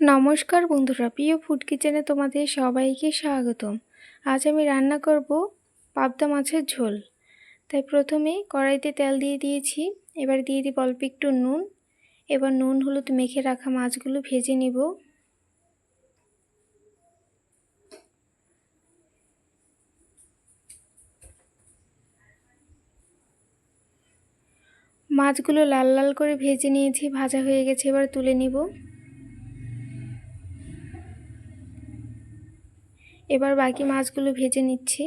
নমস্কার বন্ধুরা, প্রিয় ফুড কিচেনে তোমাদের সবাইকে স্বাগতম। আজ আমি রান্না করব পাবদা মাছের ঝোল। তাই প্রথমে কড়াইতে তেল দিয়ে দিয়েছি, এবার দিয়ে দিব অল্প একটু নুন। এবার নুন, হলুদ মেখে রাখা মাছগুলো ভেজে নিব। মাছগুলো লাল লাল করে ভেজে নিয়েছি, ভাজা হয়ে গেছে, এবার তুলে নিব। এবার বাকি মাছগুলো ভেজে নিচ্ছি।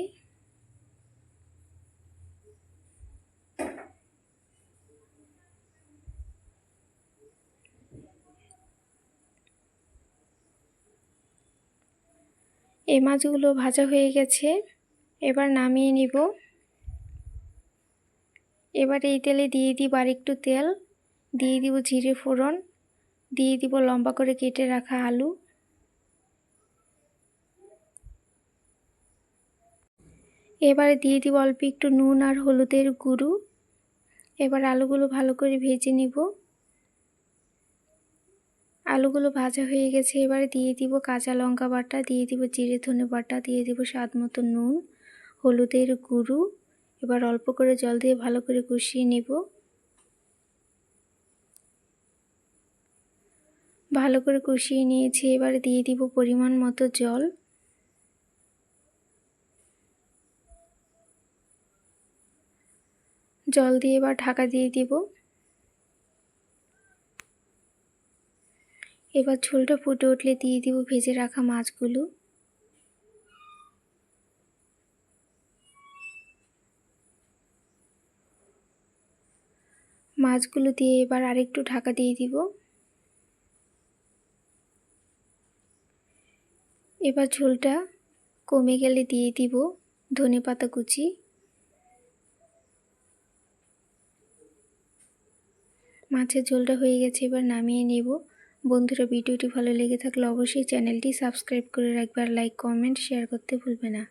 এই মাছগুলো ভাজা হয়ে গেছে। এবার নামিয়ে নিব। এবার এই তেলে দিয়ে দিব আর একটু তেল। দিয়ে দিব জিরে ফোড়ন। দিয়ে দিব লম্বা করে কেটে রাখা আলু। এবার দিয়ে দিব অল্প একটু নুন আর হলুদের গুঁড়ো। এবার আলুগুলো ভালো করে ভেজে নিব। আলুগুলো ভাজা হয়ে গেছে, এবার দিয়ে দিব কাঁচা লঙ্কা বাটা, দিয়ে দিব জিরে ধনে বাটা, দিয়ে দিব স্বাদ মতো নুন, হলুদের গুঁড়ো। এবার অল্প করে জল দিয়ে ভালো করে কষিয়ে নেব। ভালো করে কষিয়ে নিয়েছি, এবার দিয়ে দিব পরিমাণ মতো জল। জল দিয়ে এবার ঢাকা দিয়ে দিব। এবার ঝোলটা ফুটে উঠলে দিয়ে দিব ভেজে রাখা মাছগুলো। মাছগুলো দিয়ে এবার আরেকটু ঢাকা দিয়ে দিব। এবার ঝোলটা কমে গেলে দিয়ে দিব ধনে পাতা কুচি। মাছের ঝোলটা হয়ে গেছে, এবার নামিয়ে নেব। বন্ধুরা, ভিডিওটি ভালো লেগে থাকলে অবশ্যই চ্যানেলটি সাবস্ক্রাইব করে রাখবে আর লাইক, কমেন্ট, শেয়ার করতে ভুলবে না।